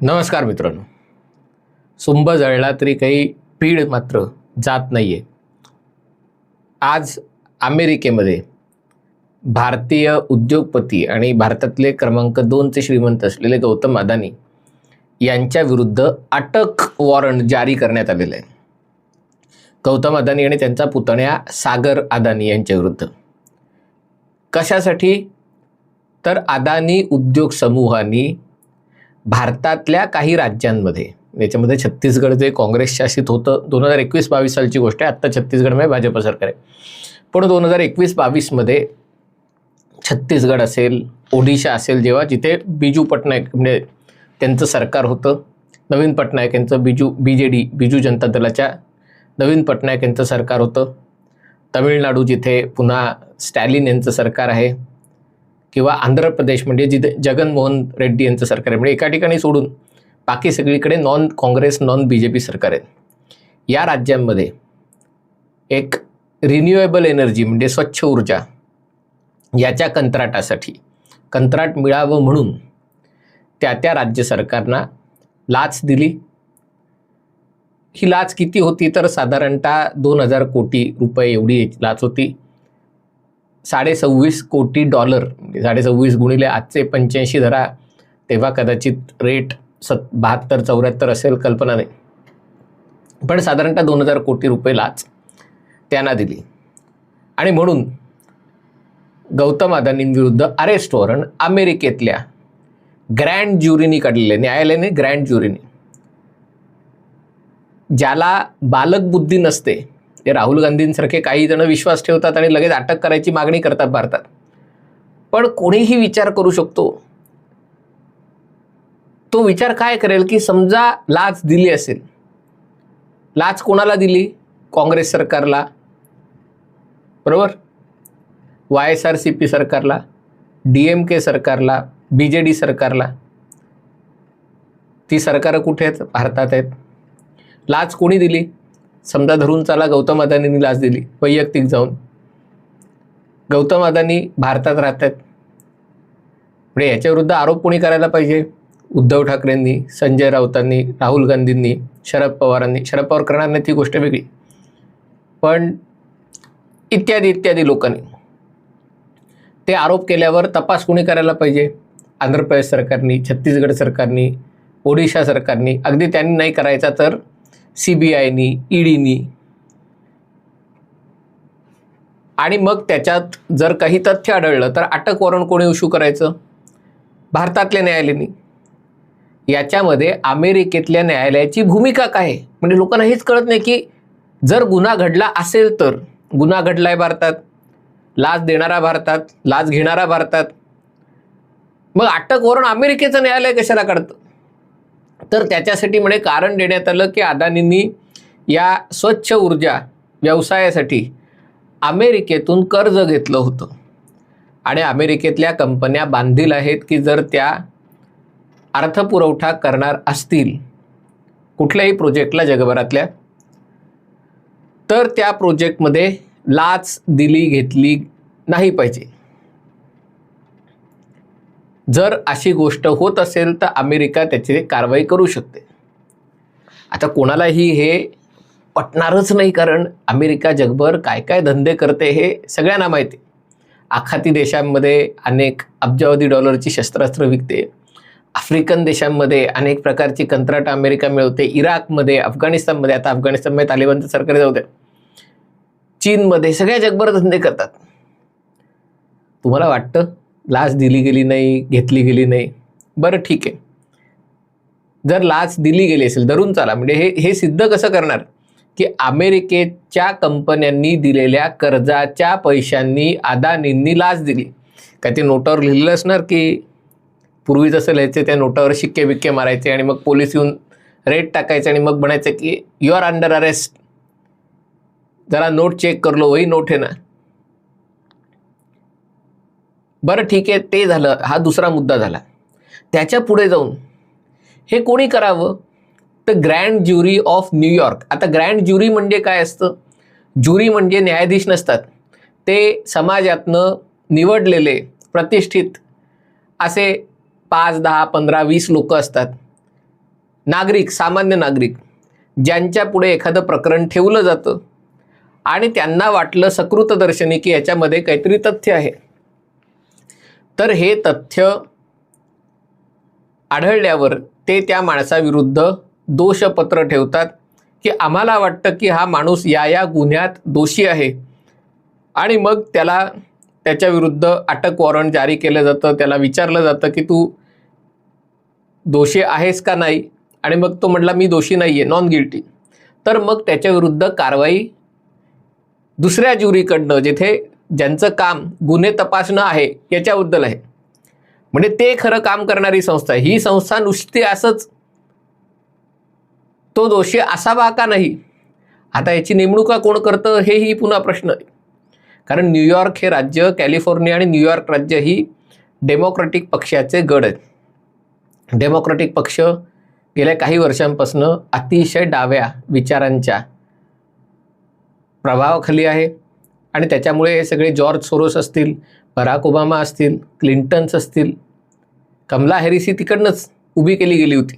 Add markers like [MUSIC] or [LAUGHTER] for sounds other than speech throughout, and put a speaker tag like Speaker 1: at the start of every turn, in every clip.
Speaker 1: नमस्कार मित्रांनो. सुंब जळला तरी काही पीड मात्र जात नाही आहे आज अमेरिकेमध्ये भारतीय उद्योगपती आणि भारतातले क्रमांक दोनचे श्रीमंत असलेले गौतम अदानी यांच्या विरुद्ध अटक वॉरंट जारी करण्यात आलेलं आहे. गौतम अदानी आणि त्यांचा पुतण्या सागर अदानी यांच्या विरुद्ध. कशासाठी? तर अदानी उद्योग समूहानी भारतातल्या काही राज्यांमध्ये याच्यामध्ये छत्तीसगड जे काँग्रेस शासित होतं दोन हजार एकवीस बावीस सालची गोष्ट आहे. आत्ता छत्तीसगडमध्ये भाजप सरकार आहे. पण दोन हजार एकवीस बावीसमध्ये छत्तीसगड असेल ओडिशा असेल जेव्हा जिथे बिजू पटनायक म्हणजे त्यांचं सरकार होतं नवीन पटनायक यांचं Biju B J D Biju Janata दलाच्या नवीन पटनायक यांचं सरकार होतं. तमिळनाडू जिथे पुन्हा स्टॅलिन यांचं सरकार आहे. किंवा आंध्र प्रदेश म्हणजे जिथे जगनमोहन रेड्डी यांचं सरकार आहे. म्हणजे एका ठिकाणी सोडून बाकी सगळीकडे non Congress non B J P सरकार आहेत. या राज्यांमध्ये एक रिन्युएबल एनर्जी म्हणजे स्वच्छ ऊर्जा याच्या कंत्राटासाठी कंत्राट मिळावं म्हणून त्या त्या राज्य सरकारना लाच दिली. ही लाच किती होती? तर साधारणतः दोन हजार कोटी रुपये एवढी लाच होती. साडे सव्वीस कोटी डॉलर म्हणजे साडे सव्वीस गुणिले आजचे पंच्याऐंशी धरा तेव्हा कदाचित रेट सत बहात्तर चौऱ्याहत्तर असेल कल्पना नाही पण साधारणतः दोन हजार कोटी रुपये लाच त्यांना दिली. आणि म्हणून गौतम अदानींविरुद्ध अरेस्ट वॉरंट अमेरिकेतल्या ग्रँड ज्युरीनी काढलेले न्यायालयाने ग्रँड ज्युरीने ज्याला बालक बुद्धी नसते ते राहुल गांधींसारखे काही जण विश्वास ठेवतात आणि लगेच अटक करायची मागणी करतात भारतात. पण कोणीही विचार करू शकतो. तो विचार काय करेल की समजा लाच दिली असेल. लाच कोणाला दिली? काँग्रेस सरकारला. बरोबर? Y S R C P सरकारला डी एम के सरकारला बी जे डी सरकारला. ती सरकारं कुठे आहेत? भारतात आहेत. लाच कोणी दिली? समजा धरून चला गौतम अदानींनी लाच दिली वैयक्तिक जाऊन. गौतम अदानी भारतात राहत आहेत म्हणजे याच्याविरुद्ध आरोप कोणी करायला पाहिजे? उद्धव ठाकरेंनी संजय राऊतांनी राहुल गांधींनी शरद पवारांनी. शरद पवार करणार नाही ती गोष्ट वेगळी. पण इत्यादी इत्यादी लोकांनी. ते आरोप केल्यावर तपास कोणी करायला पाहिजे? आंध्र प्रदेश सरकारनी छत्तीसगड सरकारनी ओडिशा सरकारनी. अगदी त्यांनी नाही करायचा तर सीबीआयनी ईडीनी. आणि मग त्याच्यात जर काही तथ्य आढळलं तर अटक वॉरंट कोणी इश्यू करायचं? भारतातल्या न्यायालयाने. याच्यामध्ये अमेरिकेतल्या न्यायालयाची भूमिका काय? म्हणजे लोकांना हेच कळत नाही की जर गुन्हा घडला असेल तर गुन्हा घडलाय भारतात लाच देणारा भारतात लाच घेणारा भारतात मग अटक वॉरंट अमेरिकेचं न्यायालय कशाला काढतं? तर त्याच्यासाठी म्हणे कारण देण्यात आलं की अदानींनी या स्वच्छ ऊर्जा व्यवसायासाठी अमेरिकेतून कर्ज घेतलं होतं. आणि अमेरिकेतल्या कंपन्या बांधील आहेत की जर त्या अर्थपुरवठा करणार असतील कुठल्याही प्रोजेक्टला जगभरातल्या तर त्या प्रोजेक्टमध्ये लाच दिली घेतली नाही पाहिजे. जर अशी गोष्ट होत असेल तर अमेरिका त्याची कारवाई करू शकते. आता कोणालाही हे पटणारच नाही कारण अमेरिका जगभर काय काय धंदे करते हे सगळ्यांना माहिती आहे. आखाती देशांमध्ये अनेक अब्जावधी डॉलरची शस्त्रास्त्र विकते. आफ्रिकन देशांमध्ये अनेक प्रकारची कंत्राट अमेरिका मिळवते. इराकमध्ये अफगाणिस्तानमध्ये आता अफगाणिस्तानमध्ये तालिबानचं सरकार जाऊ द्या. चीनमध्ये सगळ्या जगभर धंदे करतात. तुम्हाला वाटतं? लाच दिली गेली नाही घेतली गेली नाही. बरं ठीक आहे. जर लाच दिली गेली असेल धरून चाला. म्हणजे हे हे सिद्ध कसं करणार? की अमेरिकेच्या कंपन्यांनी दिलेल्या कर्जाच्या पैशांनी अदानींनी लाच दिली. काय ते नोटावर लिहिलेलं असणार की पूर्वी जसं लिहायचे त्या नोटावर शिक्के बिक्के मारायचे आणि मग पोलीस येऊन रेट टाकायचे आणि मग म्हणायचं की यू आर अंडर अरेस्ट जरा नोट चेक करलो वही नोट आहे ना. बरं ठीक आहे ते झालं हा दुसरा मुद्दा झाला. त्याच्या पुढे जाऊन हे कोणी करावं? तर grand jury of New York आता ग्रँड ज्युरी म्हणजे काय असतं? ज्युरी म्हणजे न्यायाधीश नसतात. ते समाजातनं निवडलेले प्रतिष्ठित असे पाच दहा पंधरा वीस लोक असतात. नागरिक सामान्य नागरिक ज्यांच्या पुढे एखादं प्रकरण ठेवलं जातं आणि त्यांना वाटलं सकृतदर्शनी की याच्यामध्ये काहीतरी तथ्य आहे. तर हे तथ्य आढळल्यावर ते त्या माणसाविरुद्ध दोषपत्र ठेवतात की आम्हाला वाटतं की हा माणूस या या गुन्ह्यात दोषी आहे. आणि मग त्याला त्याच्याविरुद्ध अटक वॉरंट जारी केलं जातं. त्याला विचारलं जातं की तू दोषी आहेस का नाही? आणि मग तो म्हटला मी दोषी नाही आहे नॉन गिल्टी तर मग त्याच्याविरुद्ध कारवाई दुसऱ्या ज्युरीकडनं जिथे ज्यांचं काम गुन्हे तपासणं आहे याच्याबद्दल आहे. म्हणजे ते खरं काम करणारी संस्था आहे. ही संस्था नुसती असंच तो दोषी असावा का नाही? आता याची नेमणुका कोण करतं हेही पुन्हा प्रश्न आहे. कारण न्यूयॉर्क हे राज्य कॅलिफोर्निया आणि न्यूयॉर्क राज्य ही डेमोक्रॅटिक पक्षाचे गड आहेत. डेमोक्रॅटिक पक्ष गेल्या काही वर्षांपासून अतिशय डाव्या विचारांच्या प्रभावाखाली आहे. आणि त्याच्यामुळे हे सगळे जॉर्ज सोरोस असतील बराक ओबामा असतील क्लिंटन्स असतील कमला हॅरिस ही तिकडनंच उभी केली गेली होती.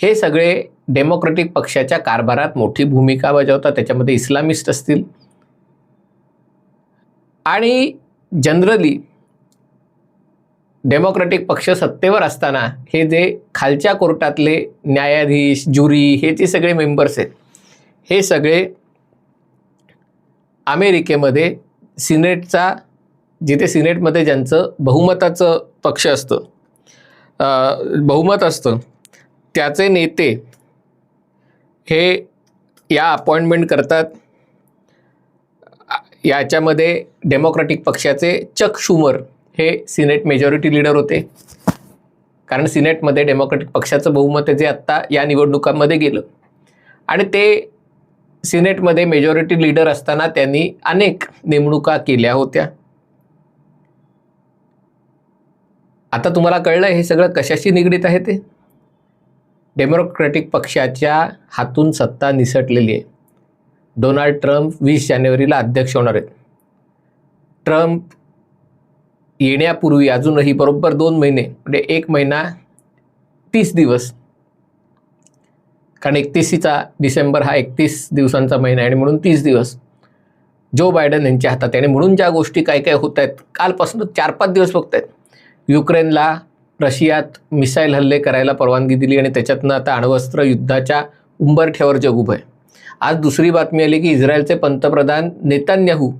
Speaker 1: हे सगळे डेमोक्रॅटिक पक्षाच्या कारभारात मोठी भूमिका बजावतात. त्याच्यामध्ये इस्लामिस्ट असतील. आणि जनरली डेमोक्रॅटिक पक्ष सत्तेवर असताना हे जे खालच्या कोर्टातले न्यायाधीश ज्युरी हे जे सगळे मेंबर्स आहेत हे सगळे अमेरिकेमध्ये सिनेटचा जिथे सिनेटमध्ये ज्यांचं बहुमताचं पक्ष असतं बहुमत असतं त्याचे नेते हे या अपॉइंटमेंट करतात. याच्यामध्ये डेमोक्रॅटिक पक्षाचे चक शुमर हे सिनेट मेजॉरिटी लीडर होते. कारण सिनेटमध्ये डेमोक्रॅटिक पक्षाचं बहुमत आहे जे आत्ता या निवडणुकांमध्ये गेलं. आणि ते सिनेटमध्ये मेजॉरिटी लीडर असताना त्यांनी अनेक नेमणुका केल्या होत्या. आता तुम्हाला कळलं हे सगळं कशाशी निगडीत आहे ते? डेमोक्रॅटिक पक्षाच्या हातून सत्ता निसटलेली आहे. डोनाल्ड ट्रम्प वीस जानेवारीला अध्यक्ष होणार आहेत. ट्रम्प येण्यापूर्वी अजूनही बरोबर दोन महिने म्हणजे एक महिना तीस दिवस कारण एकतीसीचा डिसेंबर हा एकतीस दिवसांचा महिना आहे आणि म्हणून तीस दिवस जो बायडन यांच्या हातात आहे. आणि म्हणून ज्या गोष्टी काय काय होत आहेत कालपासून चार पाच दिवस बघत आहेत. युक्रेनला रशियात मिसाईल हल्ले करायला परवानगी दिली आणि त्याच्यातनं आता अण्वस्त्र युद्धाच्या उंबरठ्यावर जग उभं आहे. आज दुसरी बातमी आली की इस्रायलचे पंतप्रधान नेतान्याहू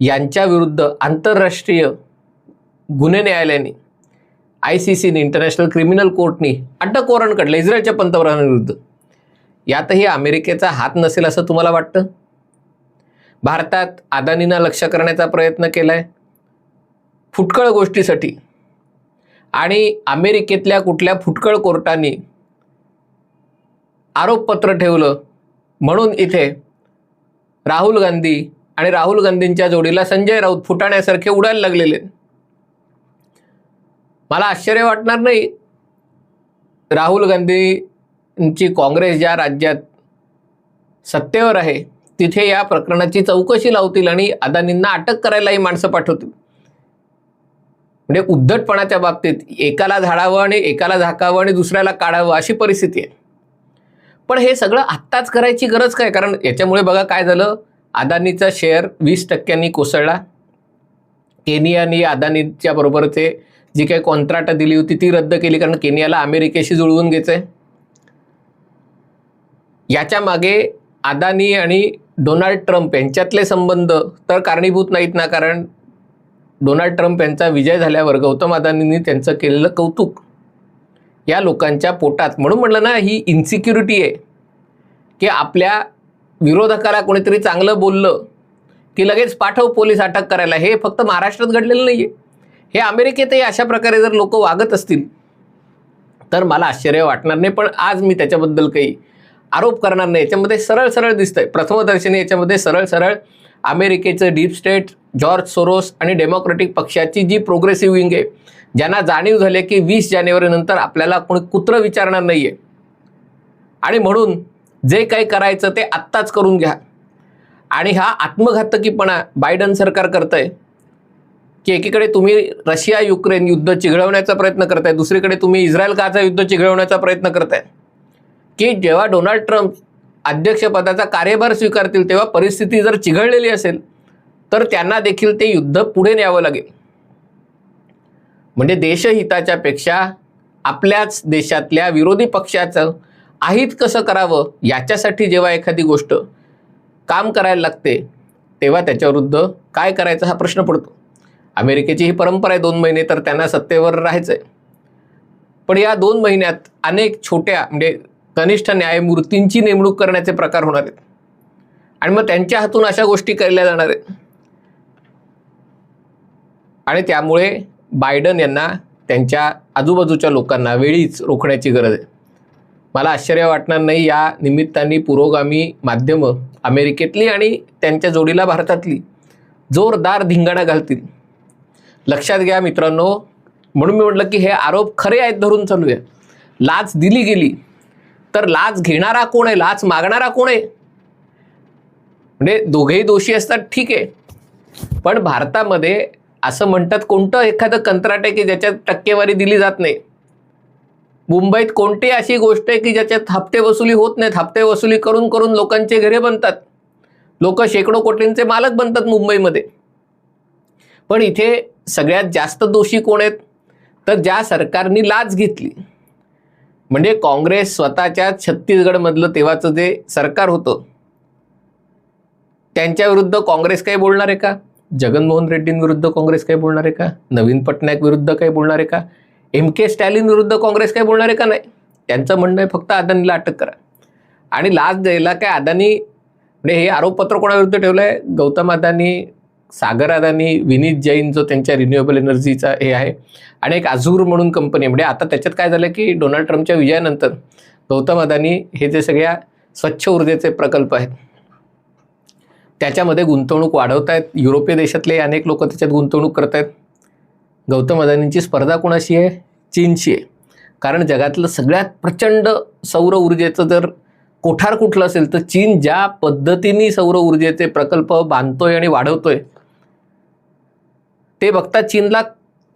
Speaker 1: यांच्याविरुद्ध आंतरराष्ट्रीय गुन्हे न्यायालयाने आय सी सीने इंटरनॅशनल क्रिमिनल कोर्टनी अटक वॉरंट काढलं इस्रायलच्या पंतप्रधानाविरुद्ध. यातही अमेरिकेचा हात नसेल असं तुम्हाला वाटतं? भारतात अदानीनं लक्ष करण्याचा प्रयत्न केला आहे फुटकळ गोष्टीसाठी. आणि अमेरिकेतल्या कुठल्या फुटकळ कोर्टाने आरोपपत्र ठेवलं म्हणून इथे राहुल गांधी आणि राहुल गांधींच्या जोडीला संजय राऊत फुटाण्यासारखे उडायला लागलेले. मला आश्चर्य वाटणार नाही. राहुल गांधी ची काँग्रेस ज्या राज्यात सत्तेवर आहे तिथे या प्रकरणाची चौकशी लावतील आणि अदानींना अटक करायलाही माणसं पाठवतील. म्हणजे उद्धटपणाच्या बाबतीत एकाला झाडावं आणि एकाला झाकावं आणि दुसऱ्याला काढावं अशी परिस्थिती आहे. पण हे सगळं आत्ताच करायची गरज काय? कारण याच्यामुळे बघा काय झालं? अदानीचा शेअर वीस टक्क्यांनी कोसळला. केनियाने अदानीच्या बरोबरचे जी काही कॉन्ट्रॅक्ट दिली होती ती रद्द केली. कारण केनियाला अमेरिकेशी जुळवून घ्यायचं आहे याच्या मागे अदानी आणि डोनाल्ड ट्रम्प यांच्यातले संबंध तर कारणीभूत नाहीत ना कारण डोनाल्ड ट्रम्प यांचा विजय झाल्यावर गौतम अदानींनी त्यांचं केलेलं कौतुक या लोकांच्या पोटात. म्हणून म्हटलं ना ही इन्सिक्युरिटी आहे की आपल्या विरोधकाला कोणीतरी चांगलं बोललं की लगेच पाठव पोलीस अटक करायला. हे फक्त महाराष्ट्रात घडलेलं नाही आहे हे अमेरिकेतही अशा प्रकारे जर लोक वागत असतील तर मला आश्चर्य वाटणार नाही. पण आज मी त्याच्याबद्दल काही आरोप करणार नाही. याच्यामध्ये सरळ सरळ दिसतंय. प्रथमदर्शनी याच्यामध्ये सरळ सरळ अमेरिकेचं डीप स्टेट जॉर्ज सोरोस आणि डेमोक्रॅटिक पक्षाची जी प्रोग्रेसिव्ह विंग आहे ज्यांना जाणीव झाली की वीस जानेवारीनंतर आपल्याला कोणी कुत्रं विचारणार नाही आहे आणि म्हणून जे काही करायचं ते आत्ताच करून घ्या. आणि हा आत्मघातकीपणा बायडन सरकार करतंय की एकीकडे तुम्ही रशिया युक्रेन युद्ध चिघळवण्याचा प्रयत्न करताय दुसरीकडे तुम्ही इस्रायल गाझा युद्ध चिघळवण्याचा प्रयत्न करताय. की जेव्हा डोनाल्ड ट्रम्प अध्यक्षपदाचा कार्यभार स्वीकारतील तेव्हा परिस्थिती जर चिघळलेली असेल तर त्यांना देखील ते युद्ध पुढे न्यावं लागेल. म्हणजे देशहिताच्या पेक्षा आपल्याच देशातल्या विरोधी पक्षाचं आहित कसं करावं याच्यासाठी जेव्हा एखादी गोष्ट काम करायला लागते तेव्हा त्याच्याविरुद्ध काय करायचं हा प्रश्न पडतो. अमेरिकेची ही परंपरा आहे दोन महिने तर त्यांना सत्तेवर राहायचं आहे पण या दोन महिन्यात अनेक छोट्या म्हणजे कनिष्ठ न्यायमूर्तींची नेमणूक करण्याचे प्रकार होणार आहेत. आणि मग त्यांच्या हातून अशा गोष्टी केल्या जाणार आहेत. आणि त्यामुळे बायडन यांना त्यांच्या आजूबाजूच्या लोकांना वेळीच रोखण्याची गरज आहे. मला आश्चर्य वाटणार नाही या निमित्ताने पुरोगामी माध्यमं अमेरिकेतली आणि त्यांच्या जोडीला भारतातली जोरदार धिंगाणा घालतील. लक्षात घ्या मित्रांनो म्हणून मी म्हटलं की हे आरोप खरे आहेत धरून चालूया. लाच दिली गेली तर लाच घेणारा कोण आहे? लाच मागणारा कोण आहे? म्हणजे दोघेही दोषी असतात ठीक आहे. पण भारतामध्ये असं म्हणतात कोणतं एखादं कंत्राट आहे की ज्याच्यात टक्केवारी दिली जात नाही? मुंबईत कोणती अशी गोष्ट आहे की ज्याच्यात हप्ते वसुली होत नाहीत? हप्ते वसुली करून करून लोकांचे घरे बनतात. लोक शेकडो कोटींचे मालक बनतात मुंबईमध्ये. पण इथे सगळ्यात जास्त दोषी कोण आहेत? तर ज्या सरकारनी लाच घेतली म्हणजे काँग्रेस स्वतःच्या छत्तीसगडमधलं तेव्हाचं जे सरकार होतं त्यांच्याविरुद्ध काँग्रेस काही बोलणार आहे का? जगनमोहन रेड्डींविरुद्ध काँग्रेस काही बोलणार आहे का? नवीन पटनायक विरुद्ध काही बोलणार आहे का? एम के स्टॅलिन विरुद्ध काँग्रेस काही बोलणार आहे का नाही? त्यांचं म्हणणं आहे फक्त अदानीला अटक करा. आणि लाच द्यायला काय अदानी म्हणजे हे आरोपपत्र कोणाविरुद्ध ठेवलं आहे गौतम अदानी सागर अदानी विनीत जैन जो त्यांच्या रिन्युएबल एनर्जीचा हे आहे आणि एक अझूर म्हणून कंपनी म्हणजे आता त्याच्यात काय झालं की डोनाल्ड ट्रम्पच्या विजयानंतर गौतम अदानी हे जे सगळ्या स्वच्छ ऊर्जेचे प्रकल्प आहेत त्याच्यामध्ये गुंतवणूक वाढवत आहेत. युरोपीय देशातले अनेक लोक त्याच्यात गुंतवणूक करत आहेत. गौतम अदानींची स्पर्धा कोणाशी आहे? चीनशी आहे. कारण जगातलं सगळ्यात प्रचंड सौर ऊर्जेचं जर कोठार कुठलं असेल तर चीन ज्या पद्धतीने सौर ऊर्जेचे प्रकल्प बांधतोय आणि वाढवतोय ते बघता चीनला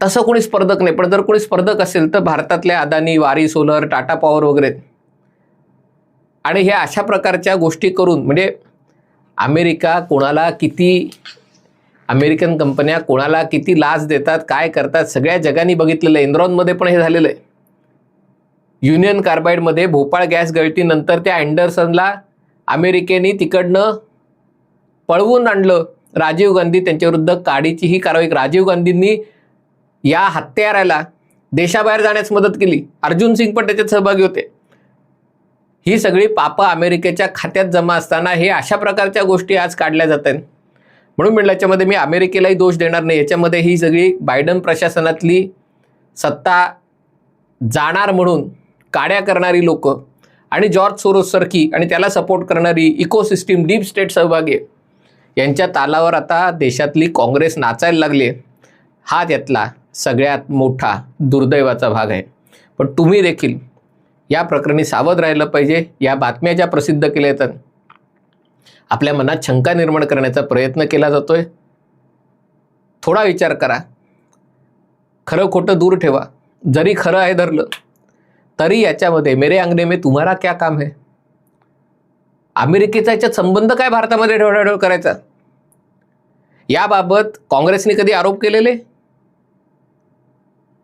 Speaker 1: तसं कोणी स्पर्धक नाही पण जर कोणी स्पर्धक असेल तर भारतातल्या अदानी वारी सोलर टाटा पॉवर वगैरे. आणि हे अशा प्रकारच्या गोष्टी करून म्हणजे अमेरिका कोणाला किती अमेरिकन कंपन्या कोणाला किती लाच देतात काय करतात सगळ्या जगाने बघितलेलं आहे. इंद्रॉनमध्ये पण हे झालेलं आहे. युनियन कार्बाईडमध्ये भोपाळ गॅस गळतीनंतर त्या अँडरसनला अमेरिकेने तिकडनं पळवून आणलं. राजीव गांधी त्यांच्याविरुद्ध काडीची ही कारवाई राजीव गांधींनी या हत्याराला देशाबाहेर जाण्यास मदत केली. अर्जुन सिंग पण त्याच्यात सहभागी होते. ही सगळी पापं अमेरिकेच्या खात्यात जमा असताना हे अशा प्रकारच्या गोष्टी आज काढल्या जात आहेत. म्हणून म्हणलं याच्यामध्ये मी अमेरिकेलाही दोष देणार नाही. याच्यामध्ये ही सगळी बायडन प्रशासनातली सत्ता जाणार म्हणून काड्या करणारी लोक आणि जॉर्ज सोरोससारखी आणि त्याला सपोर्ट करणारी इकोसिस्टीम डीप स्टेट सहभागी आहे. यांच्या तालावर आता देशातली काँग्रेस नाचायला लागली. आहे. हा त्यातला सगळ्यात मोठा दुर्दैवाचा भाग आहे. पण तुम्ही देखील या प्रकरणी सावध राहिलं पाहिजे या बातम्या ज्या प्रसिद्ध केल्या येतात आपल्या मनात शंका निर्माण करण्याचा प्रयत्न केला जातोय. थोडा विचार करा. खरं खोटं दूर ठेवा. जरी खरं आहे धरलं तरी याच्यामध्ये मेरे अंगणे में तुम्हारा क्या काम है? अमेरिकेचा याच्यात संबंध काय भारतामध्ये ढवळाढवळ करायचा? याबाबत काँग्रेसने कधी आरोप केलेले?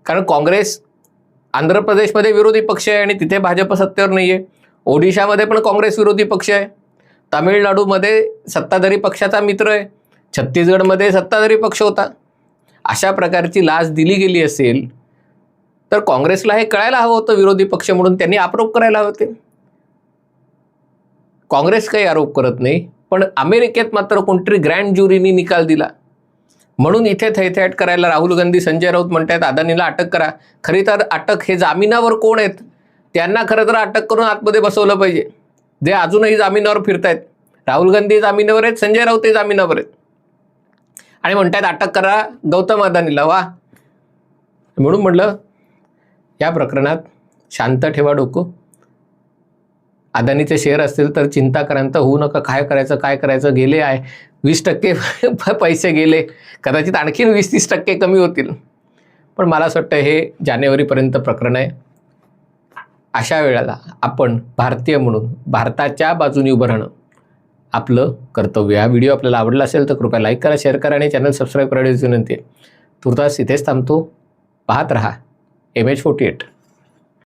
Speaker 1: कारण काँग्रेस आंध्र प्रदेशमध्ये विरोधी पक्ष आहे आणि तिथे भाजप सत्तेवर नाही आहे ओडिशामध्ये पण काँग्रेस विरोधी पक्ष आहे. तामिळनाडूमध्ये सत्ताधारी पक्षाचा मित्र आहे. छत्तीसगडमध्ये सत्ताधारी पक्ष होता. अशा प्रकारची लाच दिली गेली असेल तर काँग्रेसला हे कळायला हवं होतं विरोधी पक्ष म्हणून. त्यांनी आरोप करायला हवे होते. काँग्रेस काही आरोप करत नाही पण अमेरिकेत मात्र कोणतरी ग्रँड ज्युरीनी निकाल दिला. म्हणून इथे थैथैट करायला राहुल गांधी संजय राऊत म्हणतायत अदानीला अटक करा. खरी तर अटक हे जामिनावर कोण आहेत? त्यांना खरं तर अटक करून आतमध्ये बसवलं पाहिजे. जे अजूनही जामिनावर फिरतायत राहुल गांधी जामिनावर आहेत संजय राऊत हे जामिनावर आहेत. आणि म्हणतायत अटक करा गौतम अदानीला वा. म्हणून म्हटलं या प्रकरणात शांत ठेवा डोकं. अदानीचे शेअर असतील तर चिंता करांत होऊ नका. काय करायचं काय करायचं? गेले आहे. वीस टक्के [LAUGHS] पैसे गेले. कदाचित आणखीन वीस तीस टक्के कमी होतील. पण मला असं वाटतं हे जानेवारीपर्यंत प्रकरण आहे. अशा वेळेला आपण भारतीय म्हणून भारताच्या बाजूने उभं राहणं आपलं कर्तव्य हा व्हिडिओ आपल्याला आवडला असेल तर कृपया लाईक करा शेअर करा आणि चॅनल सबस्क्राईब करण्याची विनंती आहे. तुर्तास इथेच थांबतो. पाहत रहा. M H forty eight